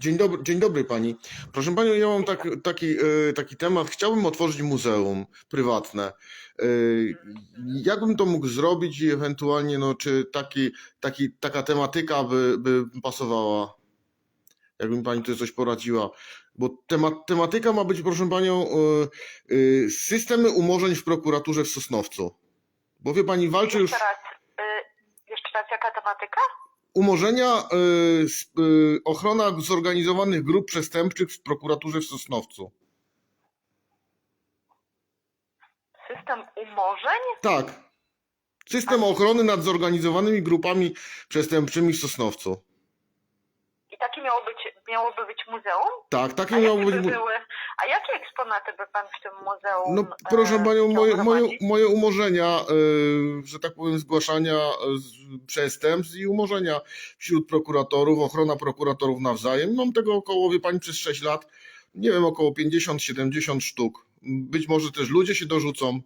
Dzień dobry, dzień dobry pani. Proszę panią, ja mam tak, taki, e, taki temat. Chciałbym otworzyć muzeum prywatne. E, Jakbym to mógł zrobić i ewentualnie, no, czy taki, taki, taka tematyka by, by pasowała? Jakby mi pani tu coś poradziła. Bo temat, tematyka ma być, proszę panią, e, e, systemy umorzeń w prokuraturze w Sosnowcu. Bo wie pani, walczy już Jeszcze raz, y, jeszcze raz, jaka tematyka? Umorzenia, e, e, ochrona zorganizowanych grup przestępczych w prokuraturze w Sosnowcu. System umorzeń? Tak. System ochrony nad zorganizowanymi grupami przestępczymi w Sosnowcu. Miało być, miałoby być muzeum? Tak, A takie jakie miało być. by mu- były, a jakie eksponaty by pan w tym muzeum No proszę e, panią, moje, moje, moje umorzenia, e, że tak powiem, zgłaszania e, z- przestępstw i umorzenia wśród prokuratorów, ochrona prokuratorów nawzajem. Mam tego około, wie pani, przez 6 lat, nie wiem, około 50-70 sztuk. Być może też ludzie się dorzucą.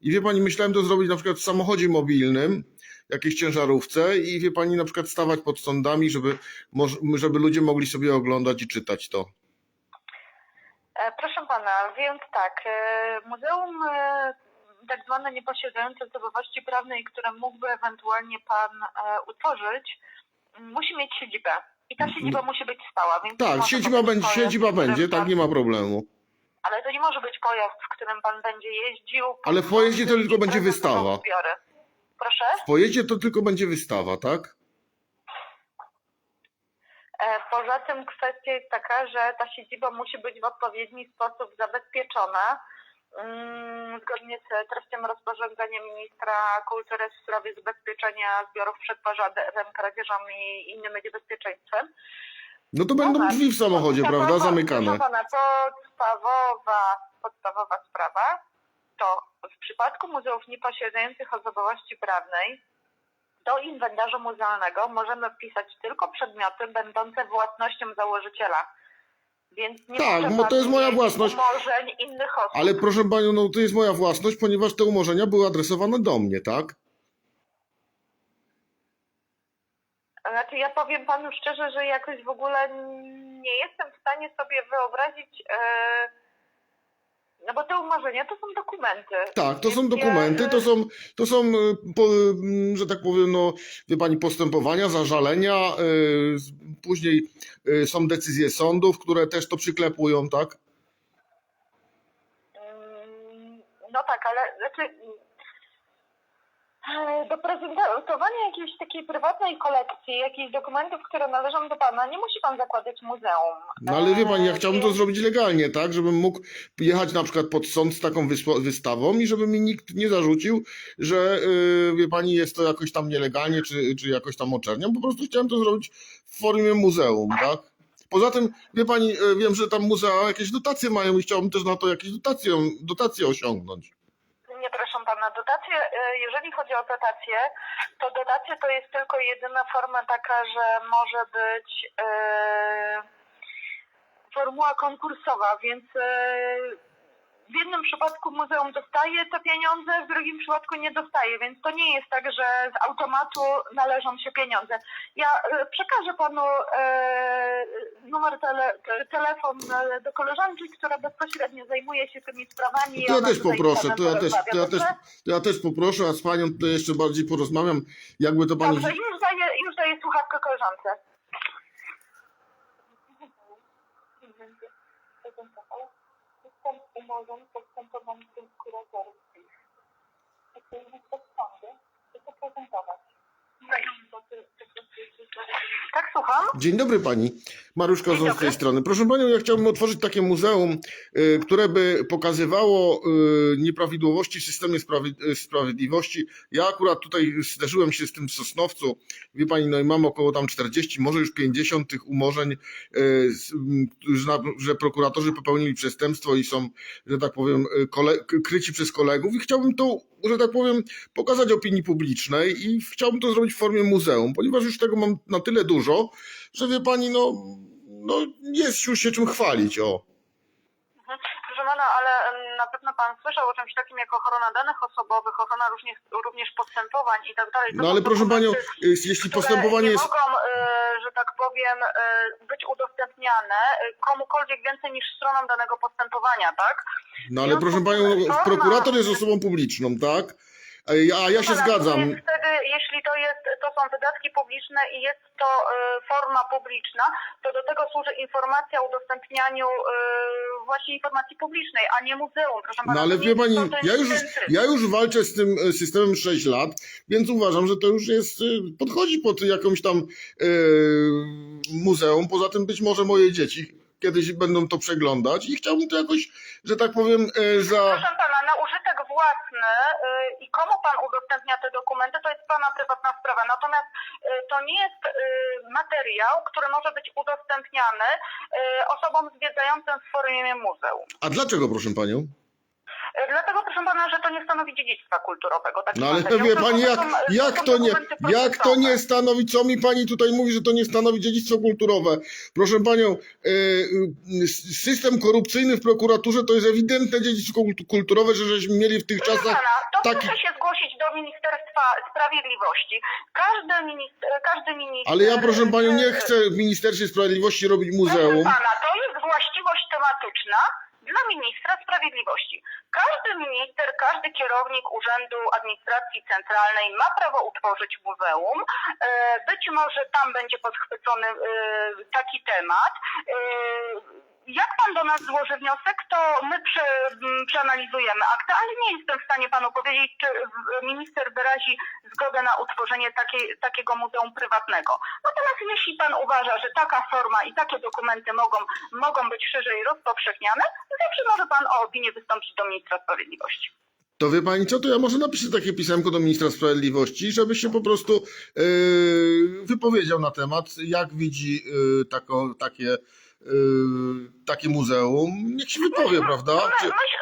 I wie pani, myślałem to zrobić na przykład w samochodzie mobilnym, jakiejś ciężarówce i wie pani, na przykład stawać pod sądami, żeby, żeby ludzie mogli sobie oglądać i czytać to. E, Proszę pana, więc tak, e, muzeum e, tak zwane nieposiadające osobowości prawnej, które mógłby ewentualnie pan utworzyć, musi mieć siedzibę. I ta siedziba musi być stała, więc Tak, siedziba, będzie, pojazd, siedziba będzie, tak, nie ma problemu. Ale to nie może być pojazd, w którym pan będzie jeździł. Ale w pojeździe to tylko będzie wystawa. Zbiory. Proszę? W pojeździe to tylko będzie wystawa, tak? E, Poza tym kwestia jest taka, że ta siedziba musi być w odpowiedni sposób zabezpieczona. mm, Zgodnie z treścią rozporządzenia ministra kultury w sprawie zabezpieczenia zbiorów przed pożarem, kradzieżą i innym niebezpieczeństwem. No to będą drzwi w samochodzie, podstawowa- prawda? Zamykane. Podstawowa, podstawowa sprawa to w przypadku muzeów nieposiadających osobowości prawnej do inwentarza muzealnego możemy wpisać tylko przedmioty będące własnością założyciela. Więc nie Tak, bo to jest moja własność. umorzeń innych osób. Ale proszę panią, no to jest moja własność, ponieważ te umorzenia były adresowane do mnie, tak? Znaczy ja powiem panu szczerze, że jakoś w ogóle nie jestem w stanie sobie wyobrazić, e, no bo te umorzenia to są dokumenty. Tak, to są dokumenty, to są, to są, e, po, m, że tak powiem, no, wie pani, postępowania, zażalenia, z- później są decyzje sądów, które też to przyklepują, tak? Mm, No tak, ale znaczy do prezentowania jakiejś takiej prywatnej kolekcji, jakichś dokumentów, które należą do pana, nie musi pan zakładać muzeum. No ale wie pani, ja E, chciałbym to zrobić legalnie, tak? Żebym mógł jechać na przykład pod sąd z taką wystawą i żeby mi nikt nie zarzucił, że yy, wie pani, jest to jakoś tam nielegalnie, czy, czy jakoś tam oczerniam. Po prostu chciałem to zrobić w formie muzeum, tak? Poza tym, wie pani, yy, wiem, że tam muzea jakieś dotacje mają i chciałbym też na to jakieś dotacje, dotacje osiągnąć. Proszę pana, dotacje, e, jeżeli chodzi o dotacje, to dotacje to jest tylko jedyna forma taka, że może być e, formuła konkursowa, więc e, w jednym przypadku muzeum dostaje te pieniądze, w drugim przypadku nie dostaje, więc to nie jest tak, że z automatu należą się pieniądze. Ja e, przekażę panu e, numer tele, te, telefon e, do koleżanki, która bezpośrednio zajmuje się tymi sprawami. To ja też poproszę, to ja też, to ja też, to ja też poproszę, a z panią to jeszcze bardziej porozmawiam, jakby to pani... Dobrze, już daję, już daję słuchawkę koleżance. System umorzeń postępowań kuratoryjskich. to prezentować. Tak, słucham? Dzień dobry pani. Mariusz Kozon z tej strony. Proszę panią, ja chciałbym otworzyć takie muzeum, y, które by pokazywało y, nieprawidłowości w systemie sprawi- y, sprawiedliwości. Ja akurat tutaj zderzyłem się z tym w Sosnowcu. Wie pani, no i mam około tam 40, może już 50 tych umorzeń, y, z- m, że, na- że prokuratorzy popełnili przestępstwo i są, że tak powiem, y, kole- k- kryci przez kolegów i chciałbym to, że tak powiem, pokazać opinii publicznej i chciałbym to zrobić w formie muzeum, ponieważ już tego mam na tyle dużo, że wie pani, no, no jest już się czym chwalić, o. Mhm. Proszę pana, ale pewno pan słyszał o czymś takim jak ochrona danych osobowych, ochrona również, również postępowań i tak dalej. No ale proszę panią, jeśli postępowanie nie jest... mogą, e, że tak powiem, e, być udostępniane komukolwiek więcej niż stronom danego postępowania, tak? No ale proszę panią, prokurator jest osobą publiczną, tak? A ja, się zgadzam. Wtedy, jeśli to jest, to są wydatki publiczne i jest to e, forma publiczna, to do tego służy informacja o udostępnianiu e, właśnie informacji publicznej, a nie muzeum. Proszę pana, No ale wie pani, ja już, ja już walczę z tym e, systemem 6 lat, więc uważam, że to już jest, podchodzi pod jakąś tam muzeum. Poza tym być może moje dzieci kiedyś będą to przeglądać i chciałbym to jakoś, że tak powiem, za... Proszę pana, własny i komu pan udostępnia te dokumenty, to jest pana prywatna sprawa. Natomiast y, to nie jest y, materiał, który może być udostępniany y, osobom zwiedzającym w formie muzeum. A dlaczego, proszę panią? Y, Dlatego, proszę pana, że to nie stanowi dziedzictwa kulturowego. Taki No ale materiał. wie pani, to jak, są- to jak są to nie, jak to nie stanowi, co mi pani tutaj mówi, że to nie stanowi dziedzictwo kulturowe? Proszę panią, e, e, system korupcyjny w prokuraturze to jest ewidentne dziedzictwo kult- kulturowe, że żeśmy mieli w tych Proszę czasach pana, to taki- proszę się zgłosić do Ministerstwa Sprawiedliwości. Każdy minister, każdy minister... Ale ja, proszę panią, nie y, chcę w Ministerstwie Sprawiedliwości robić Proszę muzeum. pana, to jest właściwość tematyczna dla ministra sprawiedliwości. Każdy minister, każdy kierownik Urzędu Administracji Centralnej ma prawo utworzyć muzeum. E, Być może tam będzie podchwycony e, taki temat. Jak pan do nas złoży wniosek, to my prze, m, przeanalizujemy akta, ale nie jestem w stanie panu powiedzieć, czy minister wyrazi zgodę na utworzenie takiego muzeum prywatnego. Natomiast jeśli pan uważa, że taka forma i takie dokumenty mogą, mogą być szerzej rozpowszechniane, zawsze może pan o opinię wystąpić do ministra sprawiedliwości. To wie pani co, to ja może napiszę takie pisemko do ministra sprawiedliwości, żeby się po prostu e, wypowiedział na temat, jak widzi e, taką, takie, takie muzeum. Niech się wypowie, prawda? Czy, myśl,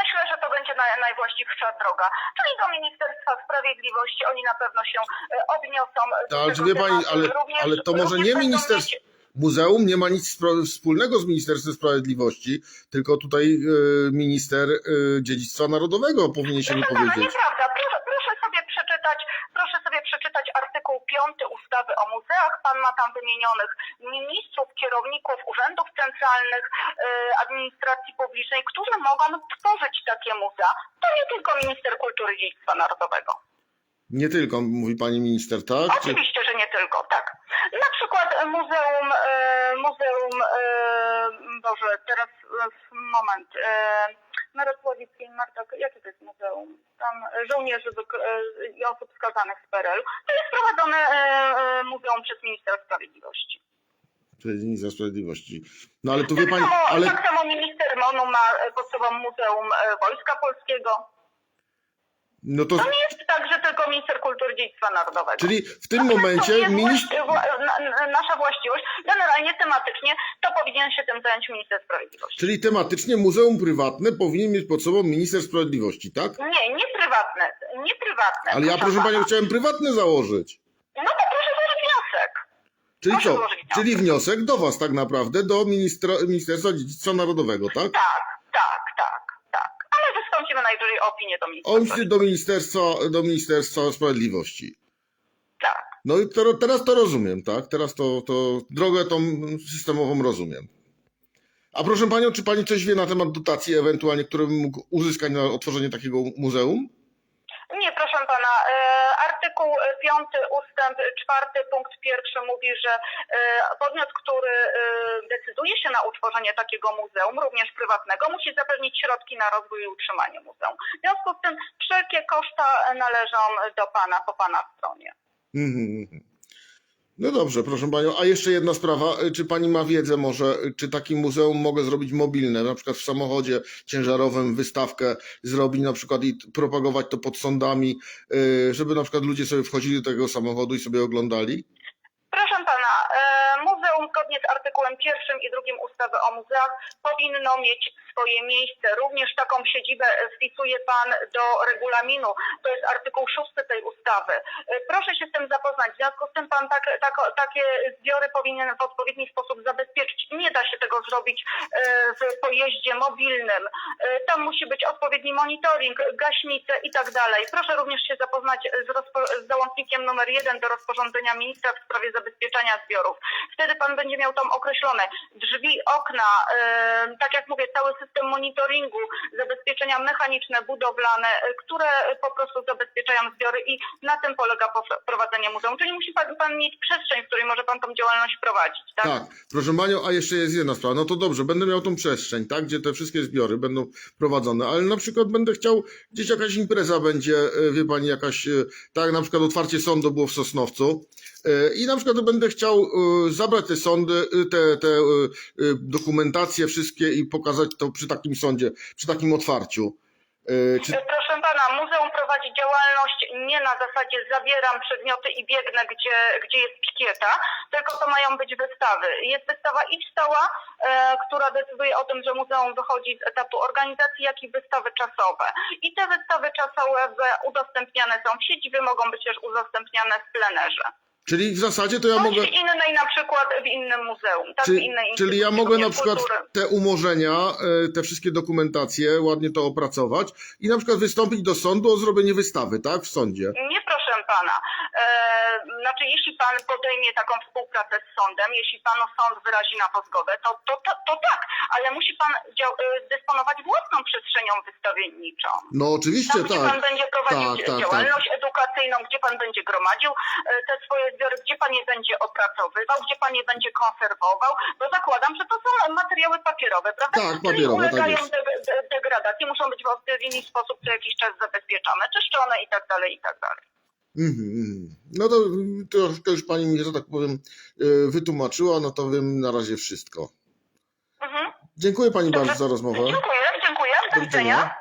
myślę, że to będzie naj, najwłaściwsza droga. Czyli do Ministerstwa Sprawiedliwości oni na pewno się e, odniosą. do ale wie pani, ale, Również- ale to może nie ministerstwo. Muzeum nie ma nic wspólnego z Ministerstwem Sprawiedliwości, tylko tutaj e, minister dziedzictwa narodowego powinien się wypowiedzieć. nieprawda. Proszę, proszę sobie przeczytać, proszę sobie przeczytać 5 ustawy o muzeach. Pan ma tam wymienionych ministrów, kierowników urzędów centralnych, e, administracji publicznej, którzy mogą tworzyć takie muzea. To nie tylko minister kultury i dziedzictwa narodowego. Nie tylko, mówi pani minister, tak? Czy... Oczywiście, że nie tylko, tak. Na przykład muzeum, e, muzeum, e, Boże, teraz moment, na Rosławickiej, Marta, jakie to jest muzeum? Tam żołnierzy e, i osób skazanych z PRL. To jest prowadzone e, e, muzeum przez ministra sprawiedliwości. Przez ministra sprawiedliwości. No ale to wie Tak, pani, samo, ale tak samo minister MONU ma pod sobą Muzeum Wojska Polskiego. No to, To nie jest tak, że tylko minister kultury i dziedzictwa narodowego. czyli w tym Natomiast momencie minister, nasza właściwość, generalnie tematycznie, to powinien się tym zająć minister sprawiedliwości. czyli tematycznie muzeum prywatne powinien mieć pod sobą minister sprawiedliwości, tak? Nie, nie prywatne, nie prywatne. Ale ja proszę pana. panią chciałem prywatne założyć. No to proszę złożyć wniosek. Czyli Proszę co? wniosek. Czyli wniosek do was tak naprawdę, do ministra, Ministerstwa Dziedzictwa Narodowego? Tak, tak, tak, tak. Ale wystąpimy najwyżej o opinię do On sprawiedliwości. do Ministerstwa, do Ministerstwa Sprawiedliwości. Tak. No i to, teraz to rozumiem, tak? Teraz to, to drogę tą systemową rozumiem. A proszę panią, czy pani coś wie na temat dotacji ewentualnie, które bym mógł uzyskać na otworzenie takiego muzeum? Nie, proszę artykuł 5 ustęp 4 punkt 1 mówi, że e, podmiot, który e, decyduje się na utworzenie takiego muzeum, również prywatnego, musi zapewnić środki na rozwój i utrzymanie muzeum. W związku z tym wszelkie koszta należą do pana po pana stronie. Mhm, mhm. No dobrze, proszę panią. A jeszcze jedna sprawa. Czy pani ma wiedzę może, czy takim muzeum mogę zrobić mobilne, na przykład w samochodzie ciężarowym wystawkę zrobić na przykład i propagować to pod sądami, yy, żeby na przykład ludzie sobie wchodzili do tego samochodu i sobie oglądali? Proszę pana, e, muzeum zgodnie z artykułem pierwszym i drugim ustawy o muzeach powinno mieć swoje miejsce. Również taką siedzibę wpisuje pan do regulaminu. To jest artykuł 6 tej ustawy. E, Proszę się z tym zapoznać. W związku z tym pan tak, tak, takie zbiory powinien w odpowiedni sposób zabezpieczyć. Nie da się tego zrobić e, w pojeździe mobilnym. E, Tam musi być odpowiedni monitoring, gaśnice i tak dalej. Proszę również się zapoznać z, z załącznikiem numer jeden do rozporządzenia ministra w sprawie zabezpieczenia zbiorów. Wtedy pan będzie miał tam określone drzwi, okna, tak jak mówię, cały system monitoringu, zabezpieczenia mechaniczne, budowlane, e, które po prostu zabezpieczają zbiory i na tym polega prowadzenie muzeum. Czyli musi pan, pan mieć przestrzeń, w której może pan tą działalność prowadzić, tak? Tak, proszę Manią, a jeszcze jest jedna sprawa. No to dobrze, będę miał tą przestrzeń, tak, gdzie te wszystkie zbiory będą prowadzone, ale na przykład będę chciał, gdzieś jakaś impreza będzie, e, wie pani, jakaś, e, tak na przykład otwarcie sądu było w Sosnowcu i na przykład będę chciał zabrać te sądy, e, te, te e, e, dokumentacje wszystkie i pokazać to przy takim sądzie, przy takim otwarciu. Czy, Proszę pana, muzeum prowadzi działalność nie na zasadzie zabieram przedmioty i biegnę, gdzie, gdzie jest szkieta, tylko to mają być wystawy. Jest wystawa i stała, e, która decyduje o tym, że muzeum wychodzi z etapu organizacji, jak i wystawy czasowe. I te wystawy czasowe udostępniane są w sieci, mogą być też udostępniane w plenerze. Czyli w zasadzie to ja Bądź mogę... w innej na przykład w innym muzeum, tak? w innej czyli ja mogę na przykład kultury. te umorzenia, e, te wszystkie dokumentacje, ładnie to opracować i na przykład wystąpić do sądu o zrobienie wystawy, tak, w sądzie. Nie proszę pana. E, znaczy, jeśli pan podejmie taką współpracę z sądem, jeśli panu sąd wyrazi na to zgodę, to, to, to, to tak, ale musi pan dział, e, dysponować własną przestrzenią wystawienniczą. No oczywiście, Tam, gdzie tak. pan będzie prowadzić Tak, tak, działalność edukacyjną, gdzie pan będzie gromadził e, te swoje zbiory, gdzie pan je będzie opracowywał, gdzie pan je będzie konserwował, bo zakładam, że to są materiały papierowe, prawda? Tak, Czyli papierowe, tak ulegają jest. de- de- degradacji, muszą być w odpowiedni sposób co jakiś czas zabezpieczone, czyszczone i tak dalej, i tak dalej. Mhm, mhm. No to troszkę już pani mi, że tak powiem, e, wytłumaczyła, no to wiem na razie wszystko. Mhm. Dziękuję pani Dobrze. bardzo za rozmowę. Dziękuję, dziękuję. Do widzenia.